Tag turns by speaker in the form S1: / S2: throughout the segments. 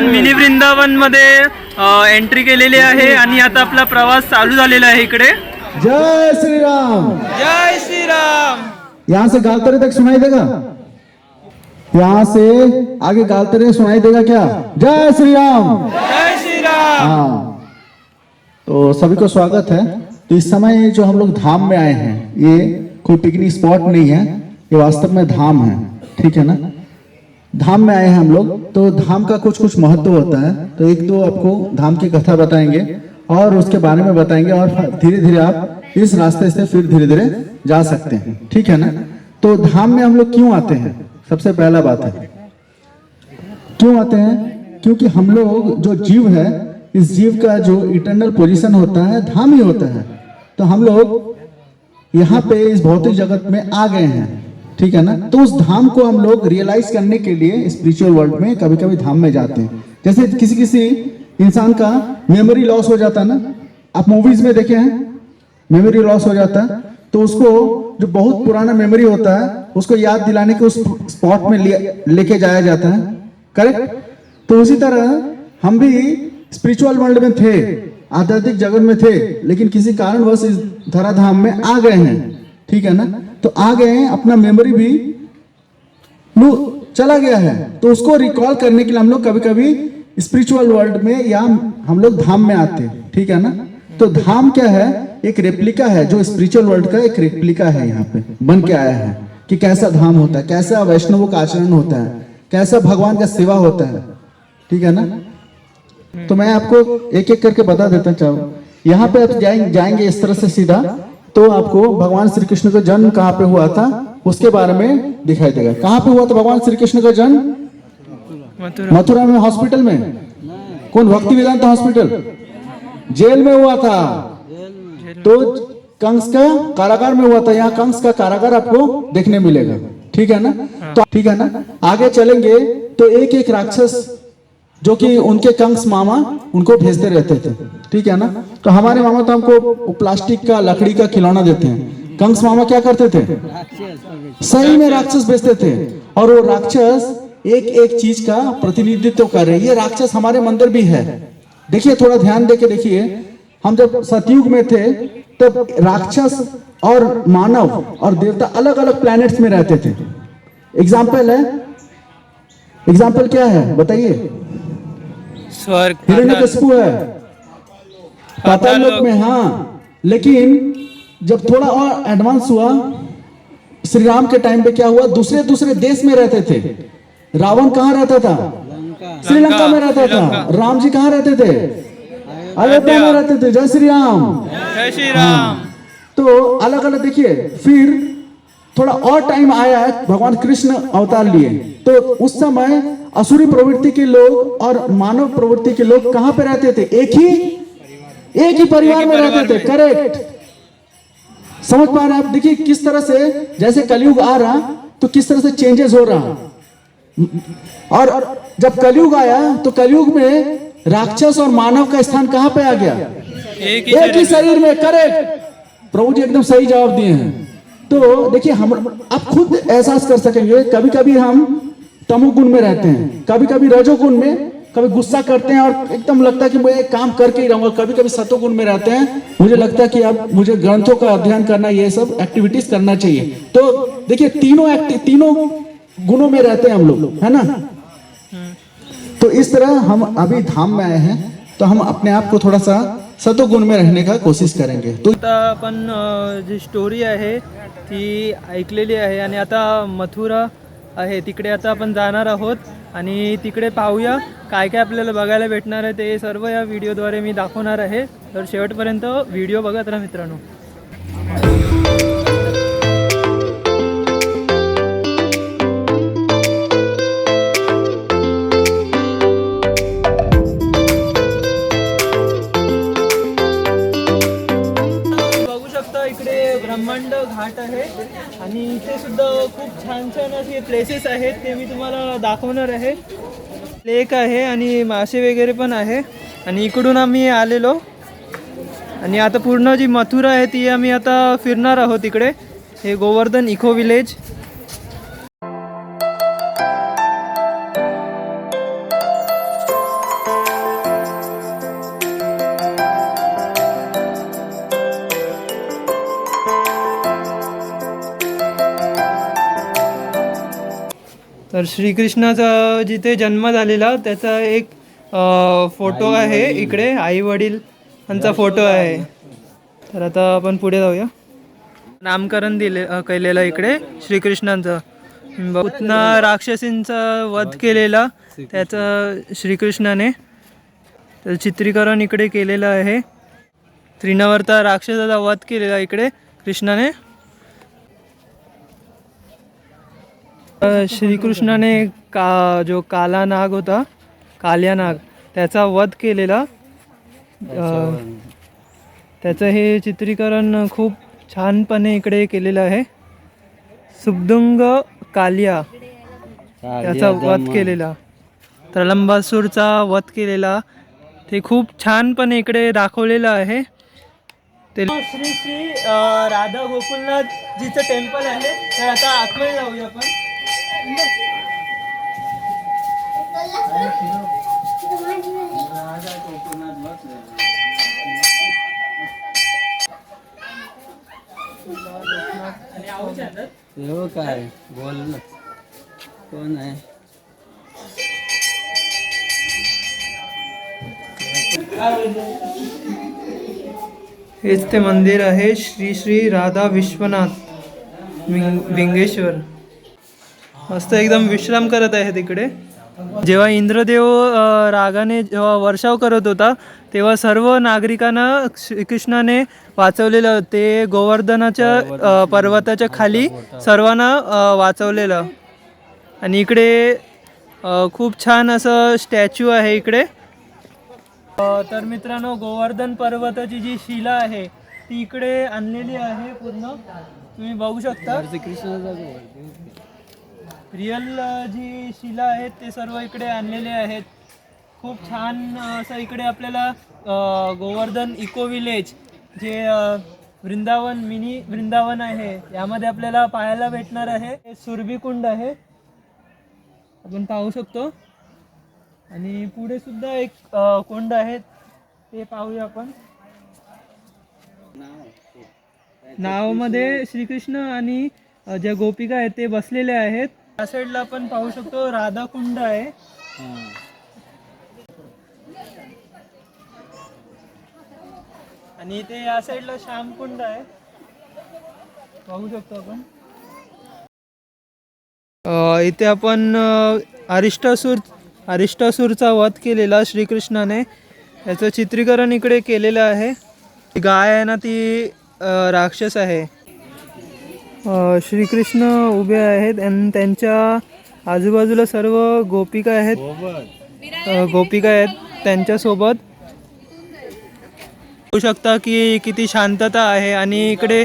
S1: आपण मिनी वृंदावन मध्ये एंट्री केलेली आहे आणि आता आपला प्रवास चालू झालेला आहे इकडे.
S2: जय श्री राम
S1: जय श्रीराम.
S2: यहाँ से गालतरे तक सुनाई देगा? यहाँ से आगे गालतरे सुनाई देगा क्या? जय श्री राम
S1: जय श्रीराम.
S2: हाँ. तो सभी को स्वागत है। तो इस समय जो हम लोग धाम में आए हैं ये कोई पिकनिक स्पॉट नहीं है ये वास्तव में धाम है ठीक है ना? धाम में आए हैं हम लोग। तो धाम का कुछ कुछ महत्व होता है। तो एक दो आपको धाम की कथा बताएँगे और उसके बारे में बताएँगे और धीरे धीरे आप इस रास्ते से फिर धीरे धीरे जा सकते हैं। ठीक है ना? तो धाम में हम लोग क्यों आते हैं? सबसे पहला बात है। क्यों आते हैं? क्योंकि हम लोग जो जीव है, इस जीव का जो इटर्नल पोजीशन होता है, धाम ही होता है। तो हम लोग यहाँ पे इस भौतिक जगत में आ गए हैं। ठीक है ना? तो उस धाम को हम लोग रियलाइज़ करने के लिए स्पिरिचुअल वर्ल्ड में कभी कभी धाम में जाते हैं। जैसे किसी किसी इंसान का मेमोरी लॉस हो जाता है ना? आप मूवीज़ में देखे हैं? मेमोरी लॉस हो जाता है। तो उसको जो बहुत पुराना मेमोरी होता है, उसको याद दिलाने के उस स्पॉट में लेके जाया जाता है। करेक्ट तो उसी तरह हम भी स्पिरिचुअल वर्ल्ड में थे, आध्यात्मिक जगत में थे, लेकिन किसी कारणवश इस धराधाम में आ गए हैं। ठीक है ना? तो आ गए हैं, अपना मेमोरी भी चला गया है। तो उसको रिकॉल करने के लिए हम लोग कभी कभी स्पिरिचुअल वर्ल्ड में या हम लोग धाम में आते हैं, ठीक है ना? तो धाम क्या है? एक रेप्लिका है, जो स्पिरिचुअल वर्ल्ड का एक रेप्लिका है यहाँ पे, बन के आया है, कि कैसा धाम होता है, कैसा वैष्णव का आचरण होता है, कैसा भगवान का सेवा होता है, ठीक है ना? तो मैं आपको एक एक करके बता देता चाहूँ। यहाँ पे आप जाएँगे जाएँगे इस तरह से सीधा तो आपको भगवान श्री कृष्ण का जन्म कहाँ पे हुआ था? उसके बारे में दिखाई देगा। कहाँ पे हुआ था भगवान श्री कृष्ण का जन्म?
S1: मथुरा।
S2: में हॉस्पिटल में? कौन? भक्ति वेदांत हॉस्पिटल? जेल में हुआ था। तो कंस का कारागार में हुआ था। यहाँ कंस का कारागार आपको देखने मिलेगा। ठीक है ना? तो ठीक है ना? आगे चलेंगे तो एक एक राक्षस जो कि उनके कंस मामा उनको भेजते रहते थे, ठीक है ना? तो हमारे मामा तो हमको प्लास्टिक का, लकड़ी का खिलौना देते हैं। कंस मामा क्या करते थे? सही में राक्षस बेचते थे। और वो राक्षस एक एक चीज़ का प्रतिनिधित्व कर रहे हैं। ये राक्षस हमारे मंदिर भी है। देखिए, थोड़ा ध्यान दे के देखिए। हम जब सतयुग में थे, तब राक्षस और मानव और देवता अलग अलग प्लैनेट्स में रहते थे। एग्ज़ाम्पल है? एग्ज़ाम्पल क्या है? बताइए।
S1: स्वर्ग
S2: है। पाताल लोक में हाँ। लेकिन जब थोड़ा और एडवांस हुआ श्री राम के टाइम पे क्या हुआ? दूसरे दूसरे देश में रहते थे। रावण कहाँ रहता था? श्रीलंका में रहता था। राम जी कहाँ रहते थे? अयोध्या में रहते थे। जय श्री राम।
S1: जय श्री राम।
S2: तो अलग अलग देखिए। फिर थोड़ा और टाइम आया है भगवान कृष्ण अवतार लिए। तो उस समय असुरी प्रवृत्ति के लोग और मानव प्रवृत्ति के लोग कहाँ पे रहते थे? एक ही? एक ही परिवार में रहते थे करेक्ट समझ पा रहे हैं आप? देखिए किस तरह से जैसे कलयुग आ रहा तो किस तरह से चेंजेस हो रहा। और जब कलयुग आया तो कलयुग में राक्षस और मानव का स्थान कहाँ पे आ गया?
S1: एक ही
S2: शरीर में करेक्ट प्रभु जी एकदम सही जवाब दिए हैं। तो देखिए हम आप खुद एहसास कर सकेंगे कभी कभी हम तमोगुण में रहते हैं कभी कभी रजोगुण में कभी गुस्सा करते हैं और एकदम लगता है कि मैं ये काम करके ही रहूँगा कभी कभी सतोगुण में रहते हैं। मुझे लगता है कि अब मुझे ग्रंथों का अध्ययन करना ये सब एक्टिविटीज़ करना चाहिए। तो देखिए तीनों तीनों गुणों में रहते हैं हम लोग है ना? तो इस तरह हम अभी धाम में आए हैं तो हम अपने आप को थोड़ा सा सतोगुण में रहने का कोशिश करेंगे। तो
S1: आता आपण अ, जी स्टोरी आहे ती ऐकलेली आहे आणि आता मथुरा आहे. तिकडे आता आपण जाणार आहोत आणि तिकडे पाहूया काय काय आपल्याला बघायला भेटणार आहे ते सर्व या व्हिडिओद्वारे मी दाखवणार आहे. तर शेवटपर्यंत व्हिडिओ बघत राहा मित्रांनो. इथे सुद्धा खूप छान छान असे प्लेसेस आहेत ते मी तुम्हाला दाखवणार आहे. लेक आहे आणि मासे वगैरे पण आहे. आणि इकडून आम्ही आलेलो. आणि आता पूर्ण जी मथुरा आहे ती आम्ही आता फिरणार आहोत इकडे. हे गोवर्धन इको विलेज तर श्रीकृष्णाचा जिथे जन्म झालेला त्याचा एक फोटो आहे इकडे आई वडील यांचा फोटो आहे. तर आता आपण पुढे जाऊया. नामकरण दिले केलेलं इकडे श्रीकृष्णांचं. पुतना राक्षसींचा वध केलेला त्याचं श्रीकृष्णाने. तर चित्रीकरण इकडे केलेलं आहे. त्रिनवर्ता राक्षसाचा वध केलेला इकडे कृष्णाने. श्रीकृष्णाने का जो काला नाग होता काल्या नाग त्याचा वध केलेला त्याचं हे चित्रीकरण खूप छानपणे इकडे केलेलं आहे. सुबदुंग कालिया त्याचा वध केलेला प्रलंबासूरचा वध केलेला ते खूप छानपणे इकडे दाखवलेलं आहे. ते श्री श्री राधा गोकुलनाथ जीचं टेम्पल आहे. तर आता आतमध्ये जाऊया आपण.
S3: हो काय? बोल ना. कोण आहे?
S1: हेच ते मंदिर आहे श्री श्री राधा विश्वनाथ विंग विंगेश्वर. मस्त एकदम विश्राम करत आहे तिकडे. जेव्हा इंद्रदेव रागाने जेव्हा वर्षाव करत होता तेव्हा सर्व नागरिकांना श्रीकृष्णाने वाचवलेलं ते गोवर्धनाच्या पर्वताच्या खाली सर्वांना वाचवलेलं. आणि इकडे खूप छान असं स्टॅच्यू आहे इकडे. तर मित्रांनो गोवर्धन पर्वताची जी शिला आहे ती इकडे आणलेली आहे पूर्ण. तुम्ही बघू शकता.
S3: श्रीकृष्णाचा
S1: रिअल जी शिला आहेत ते सर्व इकडे आणलेले आहेत. खूप छान असं इकडे आपल्याला गोवर्धन इको विलेज जे वृंदावन मिनी वृंदावन आहे यामध्ये आपल्याला पाहायला भेटणार आहे. हे सुरभी कुंड आहे. आपण पाहू शकतो. आणि पुढे सुद्धा एक कुंड आहे. ते पाहूया आपण. नावामध्ये श्रीकृष्ण आणि ज्या गोपिका आहेत ते बसलेले आहेत. या साईडला आपण पाहू शकतो राधा कुंड आहे. आणि इथे या साईडला श्यामकुंड आहे. पाहू शकतो आपण. इथे आपण अरिष्टासूर अरिष्टासूरचा वध केलेला श्रीकृष्णाने. याचं चित्रीकरण इकडे केलेलं आहे. गाय आहे ना ती राक्षस आहे. श्रीकृष्ण उभे आहेत आणि त्यांच्या आजूबाजूला सर्व गोपिका आहेत. गोपिका आहेत त्यांच्यासोबत. होऊ शकता की किती शांतता आहे आणि इकडे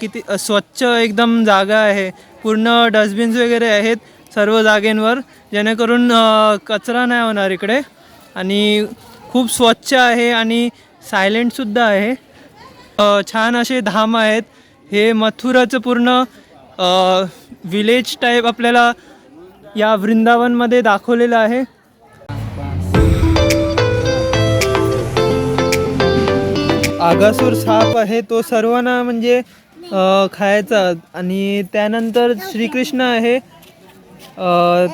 S1: किती स्वच्छ एकदम जागा आहे. पूर्ण डस्टबिन्स वगैरे आहेत सर्व जागेंवर जेणेकरून कचरा नाही होणार इकडे. आणि खूप स्वच्छ आहे आणि सायलेंटसुद्धा आहे. छान असे धाम आहेत. हे मथुराचं पूर्ण विलेज टाईप आपल्याला या वृंदावनमध्ये दाखवलेलं आहे. आगासूर साप आहे तो सर्वांना म्हणजे खायचा आणि त्यानंतर श्रीकृष्ण आहे.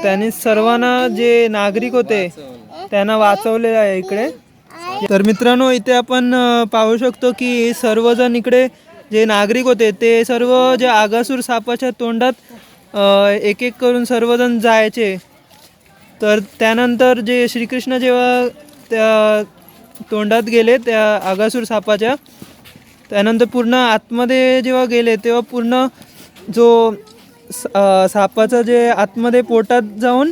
S1: त्याने सर्वांना जे नागरिक होते त्यांना वाचवले आहे इकडे. तर मित्रांनो इथे आपण पाहू शकतो की सर्वजण इकडे जे नागरिक होते ते सर्व जे आगासूर सापाच्या तोंडात एक एक करून सर्वजण जायचे. तर त्यानंतर जे श्रीकृष्ण जेव्हा त्या तोंडात गेले त्या आगासूर सापाच्या त्यानंतर पूर्ण आतमध्ये जेव्हा गेले तेव्हा पूर्ण जो सापाचं जे आतमध्ये पोटात जाऊन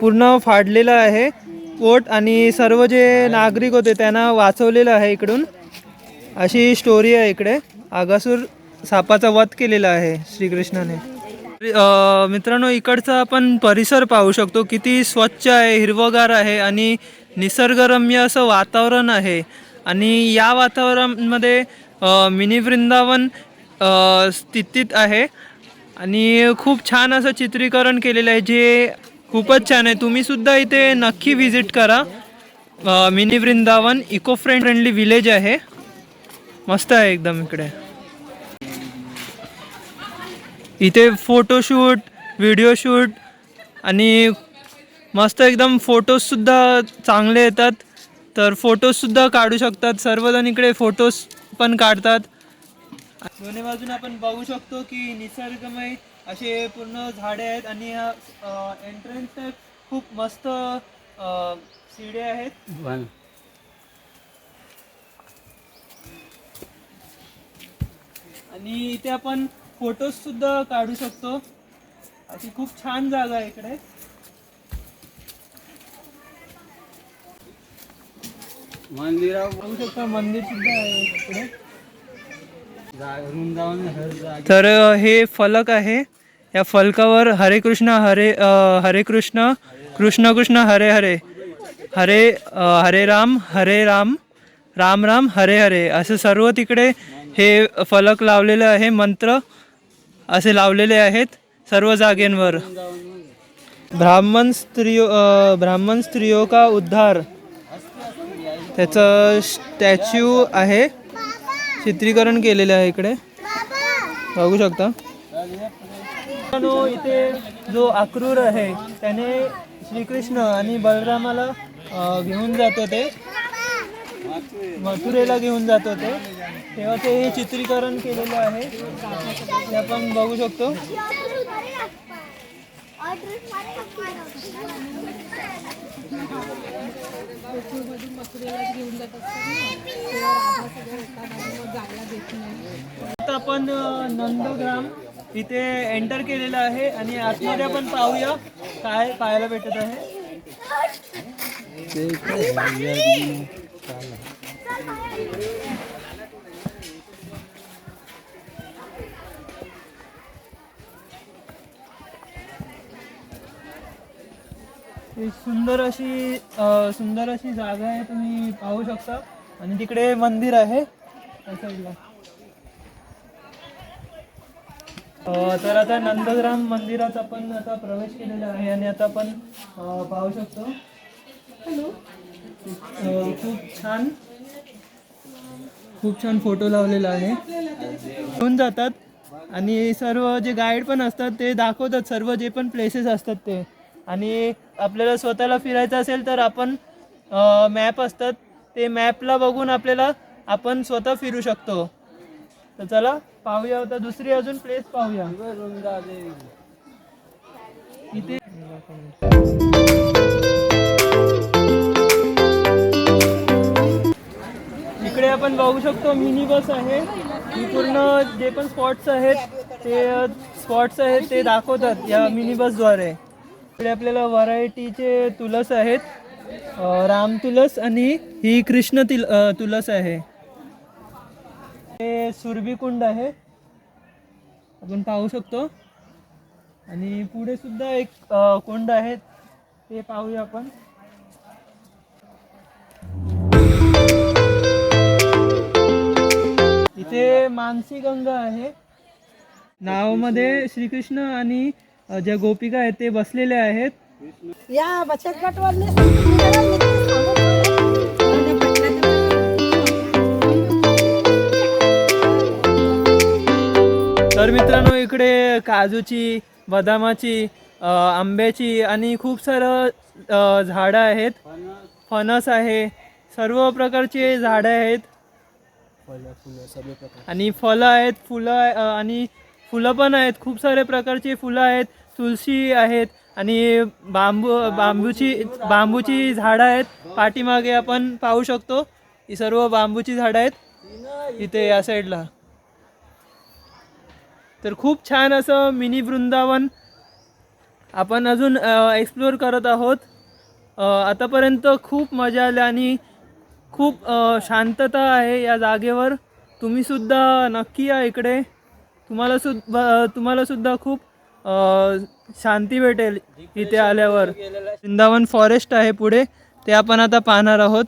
S1: पूर्ण फाडलेलं आहे पोट आणि सर्व जे नागरिक होते त्यांना वाचवलेलं आहे इकडून. अशी स्टोरी आहे इकडे. आगासूर सापाचा वध केलेला आहे श्रीकृष्णाने. मित्रांनो इकडचा आपण परिसर पाहू शकतो. किती स्वच्छ आहे हिरवगार आहे आणि निसर्गरम्य असं वातावरण आहे. आणि या वातावरणामध्ये मिनी वृंदावन स्थितीत आहे. आणि खूप छान असं चित्रीकरण केलेलं आहे जे खूपच छान आहे. तुम्हीसुद्धा इथे नक्की व्हिजिट करा. Mini Vrindavan eco friend friendly village आहे. मस्त आहे एकदम इकडे. इथे फोटोशूट व्हिडिओ शूट आणि मस्त एकदम फोटोजसुद्धा चांगले येतात. तर फोटोजसुद्धा काढू शकतात. सर्वजण इकडे फोटोज पण काढतात. दोन्ही बाजूने आपण बघू शकतो की निसर्गमय असे पूर्ण झाडे आहेत आणि हा एंट्रन्स खूप मस्त शिडे शिड्या आहेत. आणि इथे आपण फोटोज सुद्धा काढू शकतो. अशी खूप छान जागा आहे इकडे.
S3: मंदिरावर
S1: बघू शकता मंदिर सुद्धा आहे इकडे. तर हे फलक आहे. या फलकावर हरे कृष्ण हरे अ, हरे कृष्ण कृष्ण कृष्ण हरे हरे. हरे अ, हरे राम हरे राम राम राम हरे हरे. असं सर्व तिकडे हे फलक लावलेले आहे मंत्र असे लावलेले आहेत सर्व जागेंवर. ब्राह्मण स्त्रियो ब्राह्मण स्त्रियो का उद्धार? त्याचं स्टॅच्यू आहे. चित्रीकरण केलेलं आहे इकडे. बघू शकता. इथे जो आक्रूर आहे त्याने श्रीकृष्ण आणि बलरामाला घेऊन जातो ते. मथुरेला घेऊन जात होते तेव्हा ते हे चित्रीकरण केलेलं आहे. ते आपण बघू शकतो. आता आपण नंदग्राम इथे एंटर केलेलं आहे आणि आतमध्ये आपण पाहूया काय पाहायला भेटत आहे
S3: ते काय हरियाली चाला.
S1: ही सुंदर अशी सुंदर अशी जागा आहे तुम्ही पाहू शकता. आणि तिकडे मंदिर आहे. तर आता नंदग्राम मंदिरात आपण आता प्रवेश केलेला आहे आणि आता आपण पाहू शकतो. खूप छान. खूप छान फोटो लावलेला आहे. घेऊन जातात. आणि सर्व जे गाईड पण असतात ते दाखवतात सर्व जे पण प्लेसेस असतात ते. आणि आपल्याला स्वतःला फिरायचं असेल तर आपण मॅप असतात. ते मॅपला बघून आपल्याला आपण स्वतः फिरू शकतो. तर चला पाहूया आता दुसरी अजून प्लेस पाहूया. इथे आपण बघू शकतो मिनी बस आहे. ही पूर्ण जे पण स्पॉट्स आहेत ते स्पॉट्स आहेत ते दाखवतात या मिनी बसद्वारे इकडे आपल्याला व्हरायटीचे तुलस आहेत. राम तुलस आणि ही कृष्ण तिल तुलस आहे. हे सुरभी कुंड आहे. आपण पाहू शकतो. आणि पुढे सुद्धा एक कुंड आहे. ते पाहूया आपण. इथे मानसी गंगा आहे. नावामध्ये श्रीकृष्ण आणि ज्या गोपिका आहेत ते बसलेले आहेत.
S4: या बचत गटवाले
S1: तर मित्रांनो इकडे काजूची बदामाची आंब्याची आणि खूप सारं झाडं आहेत. फणस आहे. सर्व प्रकारचे झाडं आहेत.
S3: फुलं सगळे प्रकार.
S1: आणि फळं आहेत फुलं आहे- अ, आणि फुलं पण आहेत. खूप सारे प्रकारची फुलं आहेत. तुळशी आहेत आणि बांबू बांबूची बांबूची झाडं आहेत. पाठीमागे आपण पाहू शकतो ही सर्व बांबूची झाडं आहेत. इथे या साईडला. तर खूप छान असं मिनी वृंदावन आपण अजून एक्सप्लोअर करत आहोत. अ, आतापर्यंत खूप मजा आली आणि खूप शांतता आहे या जागेवर. तुम्हीसुद्धा नक्की या इकडे. तुम्हाला सुद्धा तुम्हाला सुद्धा खूप शांती भेटेल इथे आल्यावर. वृंदावन फॉरेस्ट आहे पुढे. ते आपण आता पाहणार आहोत.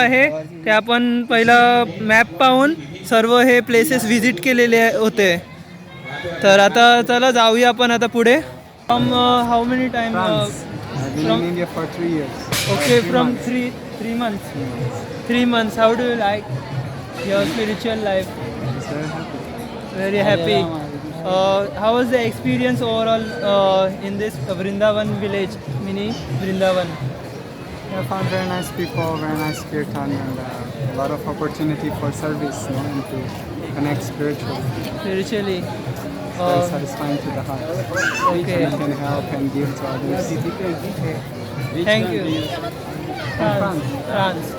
S1: आहे. ते आपण पहिला मॅप पाहून सर्व हे प्लेसेस व्हिजिट केलेले होते. तर आता चला जाऊया आपण आता पुढे. From how many time. Okay from three three months three months how do you like your spiritual life
S3: It's very happy.
S1: very happy. Uh, how was the experience overall uh, in
S3: I found very nice people, very nice kirtan, and uh, a lot of opportunity for service you know, and to connect spiritually.
S1: Spiritually.
S3: It's very
S1: um,
S3: satisfying to the heart.
S1: Okay.
S3: And can help and give to others. Okay.
S1: Thank you. France. France.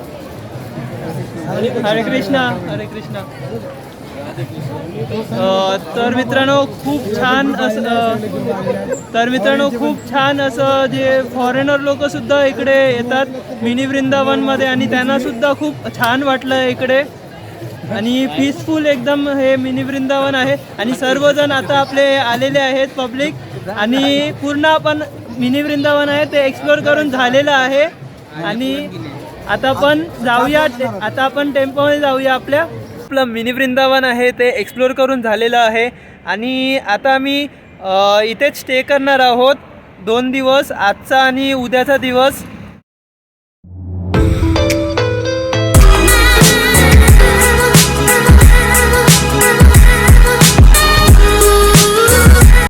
S1: Hare Krishna. Hare Krishna. Hare Krishna. तर मित्रांनो खूप छान असं तर मित्रांनो खूप छान असं जे फॉरेनर लोक सुद्धा इकडे येतात मिनी वृंदावनमध्ये आणि त्यांना सुद्धा खूप छान वाटलं इकडे. आणि पीसफुल एकदम हे मिनी वृंदावन आहे. आणि सर्वजण आता आपले आलेले आहेत पब्लिक आणि पूर्ण आपण मिनी वृंदावन आहे ते एक्सप्लोर करून झालेलं आहे. आणि आता आपण जाऊया आता आपण टेम्पोमध्ये जाऊया आपल्या. आपलं मिनी वृंदावन आहे ते एक्सप्लोर करून झालेलं आहे. आणि आता आम्ही इथेच स्टे करणार आहोत. दोन दिवस आजचा आणि उद्याचा दिवस.